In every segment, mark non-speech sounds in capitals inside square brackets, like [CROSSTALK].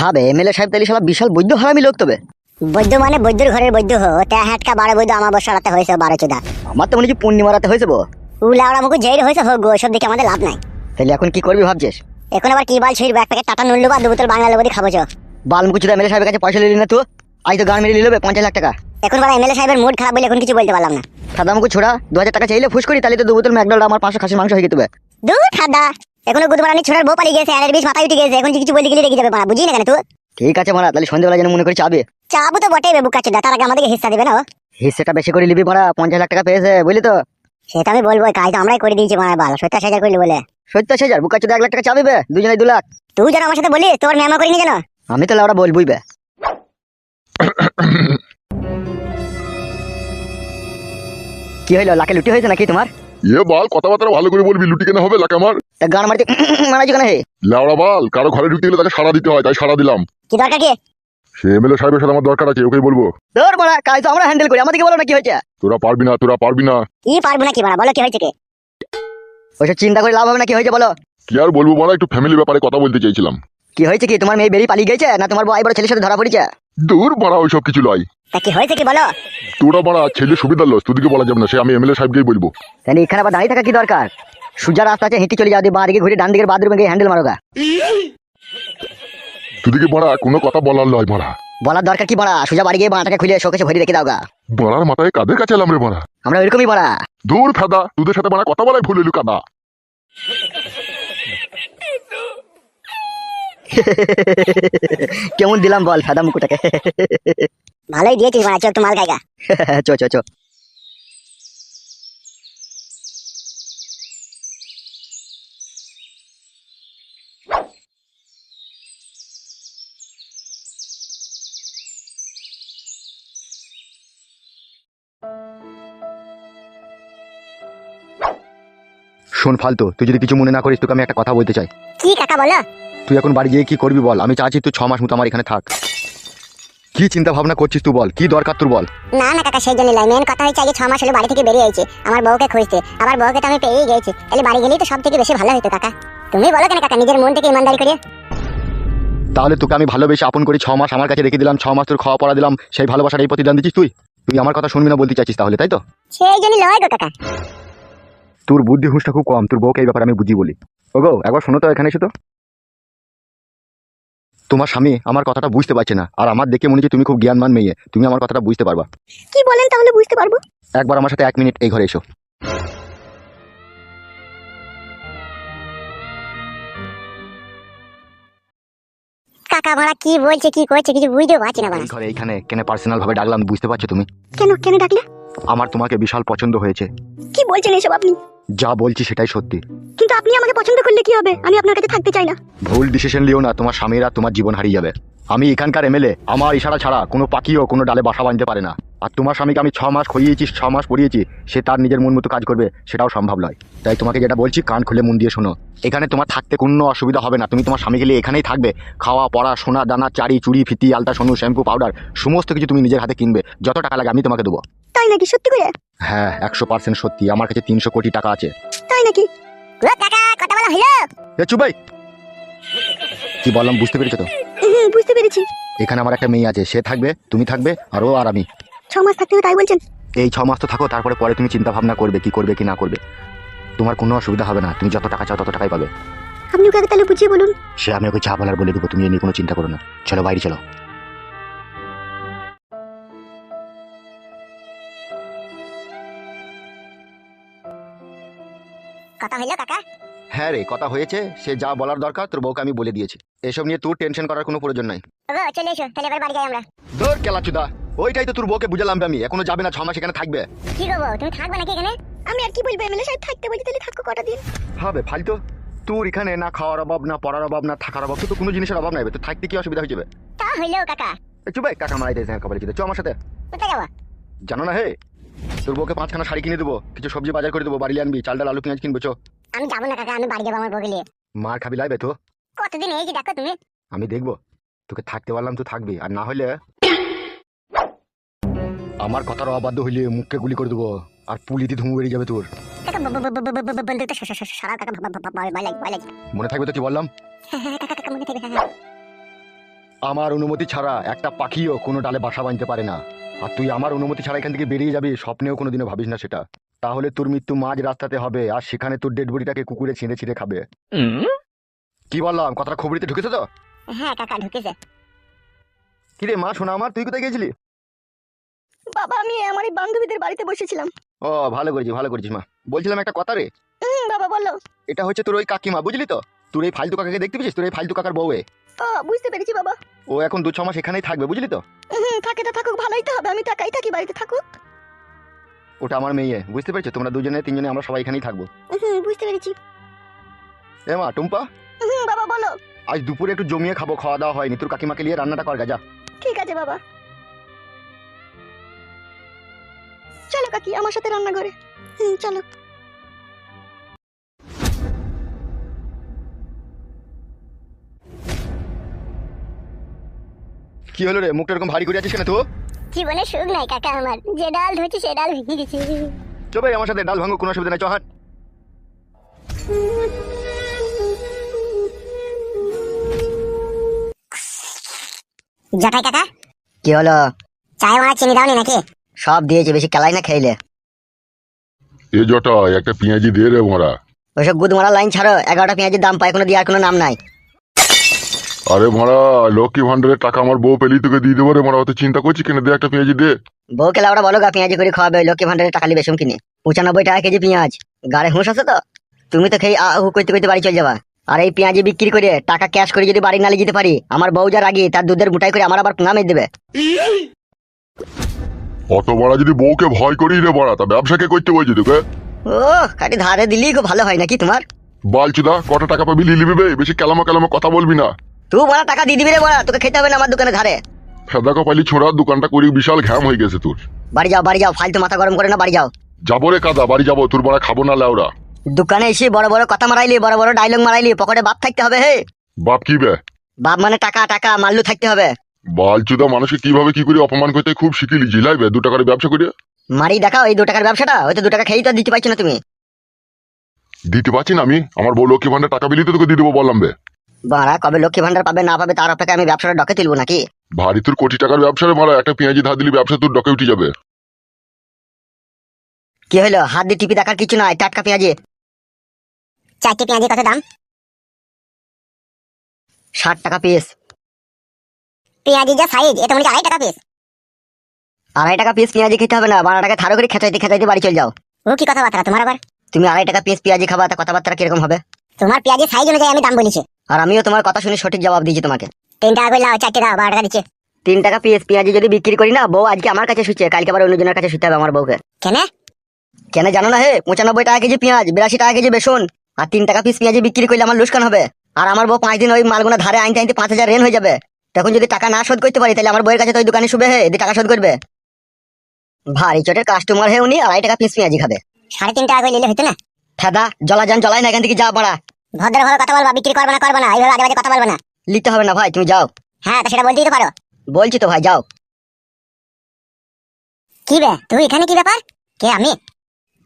হবে এমএলএ সাহেব তাহলে শালা বিশাল বৈদ্য হারামি লোক তবে। বৈদ্য মানে বৈদ্যর ঘরের বৈদ্য হো তে হ্যাটকা বারো বৈদ্য আমার বছর রাতে হয়েছে বারো চোদা। আমার তো মনে হচ্ছে পূর্ণিমা রাতে হয়েছে বো। উলা ওরা মুখে জেল হয়েছে হোক গো সব দিকে আমাদের লাভ নাই। তাহলে এখন কি করবি ভাবছিস? এখন আবার কি বাল ছিড়বে এক প্যাকেট টাটা নুনলু বা দু বোতল বাংলা লোবদি খাব চো। বালমুকুচুদা এমএলএ সাহেবের কাছে পয়সা নিলি না তো আজ তো গান মেরে নিলবে পঞ্চাশ লাখ টাকা। এখন বড় এমএলএ সাহেবের মুড খারাপ বলে এখন কিছু বলতে পারলাম না। সাদামুকু ছোড়া দু হাজার টাকা চাইলে ফুস করি তাহলে তো দু বোতল ম্যাকডোনাল্ড আমার পাঁচশো খাসির মাংস হয়ে যেতে হবে। দূর খাদা। এখনও গুদমারানি ছোড়ার বউ পালিয়ে গেছে আরের বিষ মাথায় উঠে গেছে এখন কিছু বলতে গেলে রেগে যাবে পাড়া বুঝি না কেন তুই? ঠিক আছে মারা তাহলে সন্ধ্যেবেলা যেন মনে করি চাবে। চাবু তো বটেই বে বুকা চোদা তার আগে আমাদেরকে হিস্সা দেবে না ও। হিসেটা বেশি করে নিবি মারা পঞ্চাশ লাখ টাকা পেয়েছে বুঝলি তো? সেটা আমি বলব কাজ তো আমরাই করে দিয়েছি মারা বাল সত্তর হাজার করলি বলে। সত্তর হাজার বুকা চোদ্দ এক লাখ টাকা চাবে বে দুজনে দু লাখ। তুই যেন আমার সাথে বলিস তোর মেমা করিনি জানো আমি তো লাউড়া বলবই বে। [COUGHS] কি হইল লাকে লুটি হয়েছে নাকি তোমার? এ বাল কথাবার্তা ভালো করে বলবি লুটি কেন হবে লাকে আমার? গান মারতে [COUGHS] মারাইছো কেন হে? লেওড়া বাল কারও ঘরে ঢুকতে গেলে তাকে সারা দিতে হয় তাই সারা দিলাম। কি দরকার কি? সে এমএলএ সাহেবের সাথে আমার দরকার আছে ওকেই বলব। তোর মারা কাজ তো আমরা হ্যান্ডেল করি আমাদেরকে বলো না কি হয়েছে। তোরা পারবি না তোরা পারবি না। কি পারব না কি মারা বলো কি হয়েছে কি? ওইসব চিন্তা করে লাভ হবে না কি হয়েছে বলো। কি আর বলব বলা একটু ফ্যামিলি ব্যাপারে কথা বলতে চাইছিলাম। কি হয়েছে কি? তোমার মেয়ে বেরিয়ে পালিয়ে গেছে না তোমার বউ বড় ছেলের সাথে ধরা পড়েছে? দূর বাড়া ওইসব কিছু লয়। তা কি হয়েছে কি বলো? তোরা বাড়া ছেলে সুবিধার লস তোদিকে বলা যাবে না সে আমি এমএলএ সাহেবকেই বলব। তাহলে এখানে আবার দাঁড়িয়ে থাকা কি দরকার? সুজা রাস্তা আছে হেঁটে চলে যাও দিয়ে বাঁ দিকে ঘুরে ডান দিকের বাথরুমে গিয়ে হ্যান্ডেল মারোগা। তোদিকে বাড়া কোনো কথা বলার লয় বলার দরকার কি বাড়া সুজা বাড়ি গিয়ে বাঁটাকে খুলে শোকেছে ভরি রেখে দাওগা বাড়ার মাথায় কাদের কাছে এলাম রে মারা? আমরা ওইরকমই বাড়া দূর ফাদা তোদের সাথে বাড়া কথা বলাই ভুল এলু কাদা। [LAUGHS] কেমন দিলাম বল সাদা মুকুটাকে? [LAUGHS] ভালোই দিয়েছিস চল একটু মাল খাইগা চো চো চো শোন ফালতু তুই যদি কিছু মনে না করিস তোকে আমি একটা কথা বলতে চাই। কি কাকা বলো? তুই এখন বাড়ি গিয়ে কি করবি বল? আমি চাচ্ছি তুই ছ মাস মতো আমার এখানে থাক। কি চিন্তা ভাবনা করছিস তুই বল? কি দরকার তোর বল? না না কাকা সেই জন্য লাই মেন কথা হচ্ছে আগে ছ মাস হলো বাড়ি থেকে বেরিয়ে আইছি। আমার বউকে খুঁজতে। আমার বউকে তো আমি পেয়েই গেছি তাহলে বাড়ি গেলেই তো সব থেকে বেশি ভালো হতো কাকা। তুমি বলো কেন কাকা নিজের মন থেকে ইমানদারি করে তাহলে তোকে আমি ভালোবেসে আপন করি ছ মাস আমার কাছে রেখে দিলাম ছ মাস তোর খাওয়া পড়া দিলাম সেই ভালোবাসার এই প্রতিদান দিচ্ছিস তুই? তুই আমার কথা শুনবি না বলতে চাইছিস তাহলে তাই তো? সেই জন্য লয় গো কাকা। তোর বুদ্ধি হুঁশটা খুব কম তোর বউকে এই ব্যাপারে আমি বুঝি বলি। ওগো একবার শোনো তো এখানে এসে তো। তোমার স্বামী আমার কথাটা বুঝতে পারছে না আর আমার দেখে মনে হচ্ছে তুমি খুব জ্ঞানমান মেয়ে তুমি আমার কথাটা বুঝতে পারবা। কি বলেন তাহলে বুঝতে পারব। একবার আমার সাথে এক মিনিট এই ঘরে এসো। কাকা ভাড়া কি বলছে কি করছে কিছু বুঝতে পারছি না ঘরে এইখানে কেন পার্সোনাল ভাবে ডাকলাম বুঝতে পারছ তুমি? কেন কেন ডাকলে? আমার তোমাকে বিশাল পছন্দ হয়েছে। কি বলছেন এসব আপনি? যা বলছি সেটাই সত্যি। কিন্তু আপনি আমাকে পছন্দ করলে কি হবে? আমি আপনার কাছে থাকতে চাই না। ভুল ডিসিশন লিও না তোমার স্বামীরা তোমার জীবন হারিয়ে যাবে। আমি এখানকার এমএলএ। আমার ইশারা ছাড়া কোনো পাখিও কোনো ডালে বাসা বাঁধতে পারে না। আর তোমার স্বামীকে আমি ছ মাস খইয়েছি ছ মাস পড়িয়েছি সে তার নিজের মন মতো কাজ করবে সেটাও সম্ভব নয়। তাই তোমাকে যেটা বলছি কান খুলে মন দিয়ে শোনো। এখানে তোমার থাকতে কোনো অসুবিধা হবে না। তুমি তোমার স্বামীকে নিয়ে এখানেই থাকবে। খাওয়া পড়া সোনা দানা চারি চুড়ি ফিতি আলতা সোনু শ্যাম্পু পাউডার সমস্ত কিছু তুমি নিজের হাতে কিনবে। যত টাকা লাগে আমি তোমাকে দেবো। তাই নাকি সত্যি করে? হ্যাঁ একশো পার্সেন্ট সত্যি। আমার কাছে তিনশো কোটি টাকা আছে। তাই নাকি? কাকা কথা বলা হলো এ চুবাই কি বললাম বুঝতে পেরেছ তো? হুম বুঝতে পেরেছি। এখানে আমার একটা মেয়ে আছে সে থাকবে তুমি থাকবে আর ও আর আমি। ছ মাস থাকতে হবে তাই বলছেন? এই ছ মাস তো থাকো তারপরে পরে তুমি চিন্তা ভাবনা করবে কি করবে কি না করবে। তোমার কোনো অসুবিধা হবে না তুমি যত টাকা চাও তত টাকাই পাবে। আপনি ওকে আগে তাহলে বুঝিয়ে বলুন। সে আমি ওকে যা বলার বলে দেবো তুমি এ নিয়ে কোনো চিন্তা করো না। চলো বাইরে চলো। কথা হইল কাকা? হ্যাঁ রে কথা হয়েছে সে যা বলার দরকার তোর বউকে আমি বলে দিয়েছি। এসব নিয়ে তোর টেনশন করার কোনো প্রয়োজন নাই। চলে এসো তাহলে এবার বাড়ি যাই আমরা। ধর কেলাচুদা ওইটাই তো তোর বউকে বুঝালাম আমি এখনও যাবে না ছ মাস এখানে থাকবে। কি করব তুমি থাকবে নাকি এখানে? আমি আর কি বলব এমএলএ সাহেব থাকতে বলছি তাহলে থাকো কটা দিন। হবে ফালতু। তোর এখানে না খাওয়ার অভাব না পড়ার অভাব না থাকার অভাব তো কোনো জিনিসের অভাব নাই তো থাকতে কি অসুবিধা হয়ে যাবে? তা হইল কাকা। চুবাই কাকা মারাই দিয়েছে কপালে চিতে চ আমার সাথে। কোথায় যাব? জানো না হে তোর বউকে পাঁচখানা শাড়ি কিনে দেবো কিছু সবজি বাজার করে দেবো বাড়ি আনবি চাল ডাল আলু পেঁয়াজ কিনবো চো। আমি যাব না কাকা আমি বাড়ি যাব আমার বগলে মার খাবি লাইবে তো। কতদিন এই যে দেখো তুমি। আমি দেখব। তোকে থাকতে পারলাম তুই থাকবি আর না হলে আমার কথার অবাধ্য হইলে মুখকে গুলি করে দেবো আর পুলিতে ধুমু বেরিয়ে যাবে তোর। মনে থাকবে তো কি বললাম? হ্যাঁ, হ্যাঁ, হ্যাঁ। আমার অনুমতি ছাড়া একটা পাখিও কোনো ডালে বাসা বাঁধতে পারে না। আর তুই আমার অনুমতি ছাড়া এখান থেকে বেরিয়ে যাবি স্বপ্নেও কোনোদিনও ভাবিস না সেটা। তাহলে তোর মৃত্যু মাঝ রাস্তাতে হবে আর সেখানে তোর ডেড বডিটাকে কুকুরে ছিঁড়ে ছিঁড়ে খাবে। কি বললাম? কথাটা খবরিতে ঢুকেছে তো? হ্যাঁ কাকা ঢুকেছে। কিরে মা শোনা আমার তুই কোথায় গেছিলি? বাবা আমি আমার এই বান্ধবীদের বাড়িতে বসেছিলাম। ও ভালো করেছিস ভালো করেছিস মা। বলছিলাম একটা কথা রে। হুম বাবা বলো। এটা হচ্ছে তোর ওই কাকিমা বুঝলি তো? তোর এই ফালতু কাকাকে দেখতে পেয়েছিস? তোর এই ফালতু কাকার বউয়ে। ও বুঝতে পেরেছি বাবা। ও এখন দু ছ মাস এখানেই থাকবে বুঝলি তো? হুম থাকে তো থাকুক ভালোই তো হবে আমি টাকাই থাকি বাড়িতে থাকুক। ওটা আমার মেয়ে বুঝতে পেরেছ? তোমরা দুজনে তিনজনে আমরা সবাই এখানেই থাকব। হুম বুঝতে পেরেছি। এ মা টুম্পা? হুম বাবা বলো। আজ দুপুরে একটু জমিয়ে খাব খাওয়া দাওয়া হয়নি। তোর কাকিমাকে নিয়ে রান্নাটা কর যা ঠিক আছে বাবা। চলো কাকি আমার সাথে রান্না করে হুম চলো। কি হলো রে? মুখটা এরকম ভারী করে আছিস কেন তুই জীবনে সুখ নাই কাকা আমার। যে ডাল ধরছি সে ডাল ভেঙে গেছে। চবে আমার সাথে ডাল ভাঙো কোনো অসুবিধা নাই চহান জটাই কাকা? কি হলো? চায় মারা চিনি দাওনি নাকি? সব দিয়েছে বেশি কেলাই না খেলে এ জটা একটা পেঁয়াজি দিয়ে রে মোরা। ওইসব গুদ মারা লাইন ছাড়ো এগারোটা পেঁয়াজের দাম পায় কোনো দেওয়ার কোনো নাম নাই। আরে মোরা লক্ষ্মী ভান্ডারের টাকা আমার বউ পেলি তোকে দিয়ে দেবো রে মোরা অত চিন্তা করছি কেন? দে একটা পেঁয়াজি দে। বউকে লাউড়া বলো গা পেঁয়াজি করে খাওয়াবে লক্ষ্মী ভান্ডারের টাকা লিবে কিনে পঁচানব্বই টাকা কেজি পেঁয়াজ। গাড়ে হুঁশ আছে তো? তুমি তো খেয়ে আহু করতে করতে বাড়ি চলে যাবা। আর এই পেঁয়াজি বিক্রি করে টাকা ক্যাশ করে যদি বাড়ি নালে যেতে পারি আমার বউ যা রাগি তার দুধের বুটাই করে আমার আবার মেরে দেবে। অত বড় যদি বউকে ভয় করি রে বড়া তা ব্যবসাকে করতে বলছি তোকে? ও খাটি ধারে দিলেই খুব ভালো হয় নাকি তোমার? বালচুদা কত টাকা পাবি লিলিবি বেশি কেলামো কেলামো কথা বলবি না। তুই বড় টাকা দিয়ে দিবি রে বড়া তোকে খেতে হবে না আমার দোকানে ধারে ফেদা কপালি ছোড়া দোকানটা করি বিশাল ঘ্যাম হয়ে গেছে তোর। বাড়ি যাও বাড়ি যাও ফালতু মাথা গরম করে না বাড়ি যাও। যাব রে কাদা বাড়ি যাব তোর বড়া খাব না লেওরা। দোকানে এসে বড় বড় কথা মারাইলি বড় বড় ডায়লগ মারাইলি পকেটে বাপ থাকতে হবে হে। বাপ কি বে? বাপ মানে টাকা টাকা মাল্লু থাকতে হবে। বালচুদা মানুষকে কীভাবে কি করে অপমান করতে খুব শিখিলি জিলাইবে দু টাকার ব্যবসা করে মারি দেখাও এই দু টাকার ব্যবসাটা ওই তো দু টাকা খেয়েই তো দিতে পারছ না তুমি। দিতে পারছি না আমি? আমার বউ লক্ষ্মী ভান্ডার টাকা বিলি তো তোকে দিয়ে দেবো বললাম বে। বাড়া কবে লক্ষ্মী ভান্ডার পাবে না পাবে তার অপেক্ষা আমি ব্যবসাটা ডকে তুলবো নাকি? ভারী তোর কোটি টাকার ব্যবসা রে মারা একটা পেঁয়াজি ধার দিলি ব্যবসা তোর ডকে উঠে যাবে। কি হলো? হাত দিয়ে টিপি দেখার কিছু নাই টাটকা পেঁয়াজি। চারটে পেঁয়াজি কত দাম? ষাট টাকা পিস পেঁয়াজি যা সাইজ এটা মনে আড়াই টাকা পিস আড়াই টাকা পিস পেঁয়াজি খেতে হবে না বারো টাকা থারো করে খেচাইতে খেচাইতে বাড়ি চলে যাও। ও কি কথাবার্তা তোমার আবার? তুমি আড়াই টাকা পিস পেঁয়াজি খাবা তা কথাবার্তা কীরকম হবে? তোমার পেঁয়াজি সাইজ অনুযায়ী আমি দাম বলেছি। আর আমিও তোমার কথা শুনে সঠিক জবাব দিয়েছি তোমাকে। তিন টাকা করে লাও চারটে দাও বারো টাকা দিচ্ছে। তিন টাকা পিস পেঁয়াজি যদি বিক্রি করি না বউ আজকে আমার কাছে শুচ্ছে কালকে আবার অন্যজনের কাছে শুতে হবে আমার বউকে। কেন? কেন জানো না হে পঁচানব্বই টাকা কেজি পেঁয়াজ বিরাশি টাকা কেজি বেসন আর তিন টাকা পিস পেঁয়াজি বিক্রি করলে আমার লুসকান হবে। আর আমার বউ পাঁচ দিন ওই মালগুনা ধারে আনতে আনতে পাঁচ হাজার রেন হয়ে যাবে। তখন যদি টাকা না শোধ করতে পারি তাহলে আমার বইয়ের কাছে তো ওই দোকানে শুবে হে টাকা শোধ করবে। ভারী চোটের কাস্টমার হে উনি আড়াই টাকা পিস পেঁয়াজি খাবে। সাড়ে তিন টাকা করে নিলে হতো না? ফেদা জলা যান জলাই না এখান থেকে যা মারা ভদ্র ভাবে কথা বলবা বিক্রি করবে না করবে না এইভাবে আজে বাজে কথা বলবে না। লিখতে হবে না ভাই তুমি যাও। হ্যাঁ তা সেটা বলতেই তো পারো। বলছি তো ভাই যাও। কি বে তুই এখানে কি ব্যাপার? কে আমি?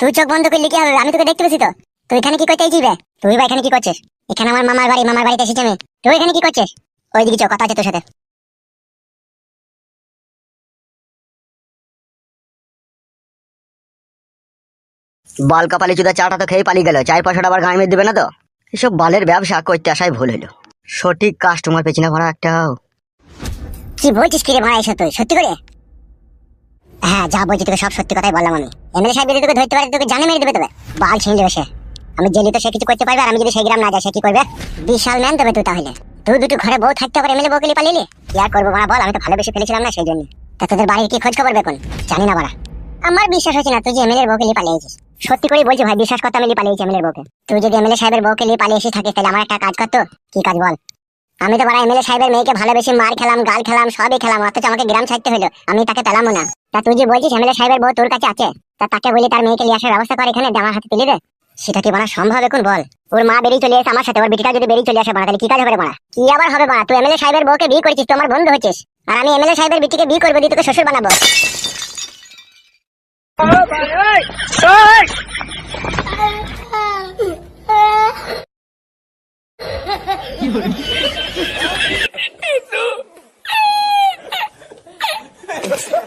তুই চোখ বন্ধ করলি কি হবে আমি তোকে দেখতে পেয়েছি তো। তুই এখানে কি করতে বে? তুই বা এখানে কি করছিস? এখানে আমার মামার বাড়ি মামার বাড়িতে এসেছি আমি। তুই এখানে কি করছিস? ওইদিকে চো কথা আছে তোর সাথে। বাল কাপালি চুদা চাটা তো খেয়ে পালিয়ে গেল চার পয়সাটা আবার গায়ে মেরে দেবে না তো? এসব বালের ব্যবসা করতে আসাই ভুল হলো। সঠিক কাস্টমার পেছনে ভাড়া একটাও কি বলছিস কি রে ভাড়া এসে তুই? সত্যি করে? হ্যাঁ যা বলছি তোকে সব সত্যি কথাই বললাম আমি। এমএলএ সাহেব যদি তোকে ধরতে পারে, তোকে জানে মেরে দেবে তবে বাল ছিঁড়ে দেবে সে। আমি জেলি তো সে কিছু করতে পারবে, আর আমি যদি সেই গ্রাম না যাই, সে কি করবে? বিশাল ম্যান দেবে তুই তাহলে। তুই দুটো ঘরে বউ থাকতে পারে এমএলএ বউকে পালিয়ে কি আর করব মারা বল আমি তো ভালোবেসে ফেলেছিলাম না সেই জন্য। তা তোদের বাড়ির কি খোঁজ খবর বেকন জানি না বাড়া। আমার বিশ্বাস হচ্ছে না, তুই যে এমএলএর বউকে নিয়ে পালিয়েছিস। সত্যি করে বলছি ভাই, বিশ্বাস করতে আমি পালিয়েছি এমএলএর বউকে। তুই যদি এমএলএ সাহেবের বউকে নিয়ে পালিয়ে এসে থাকিস, তাহলে আমার একটা কাজ করতো কি কাজ বল? আমি তো বড় এমএলএ সাহেবের মেয়েকে ভালোবেসে মার খেলাম, গাল খেলাম, সবই খেলাম, অথচ আমাকে গ্রাম ছাড়তে হলো। আমি তাকে পেলামও না। তা তুই যে বলছিস এমএলএ সাহেবের বউ তোর কাছে আছে, তা তাকে বলি তার মেয়েকে নিয়ে আসার ব্যবস্থা কর এখানে, আমার হাতে তুলে দে। সেটা কি বলা সম্ভব এখন বল? ওর মা বেরিয়ে চলে এসে আমার সাথে, ওর বেটিটা যদি বেরিয়ে চলে আসে বাড়া, তাহলে কি কাজ হবে বাড়া? কি আবার হবে বাড়া? তুই এমএলএ সাহেবের বউকে বিয়ে করেছিস তুই আমার বন্ধু হচ্ছিস আর আমি এমএলএ সাহেবের বিটিকে বিয়ে করব দিয়ে তোকে শ্বশুর বানাবো। Isso!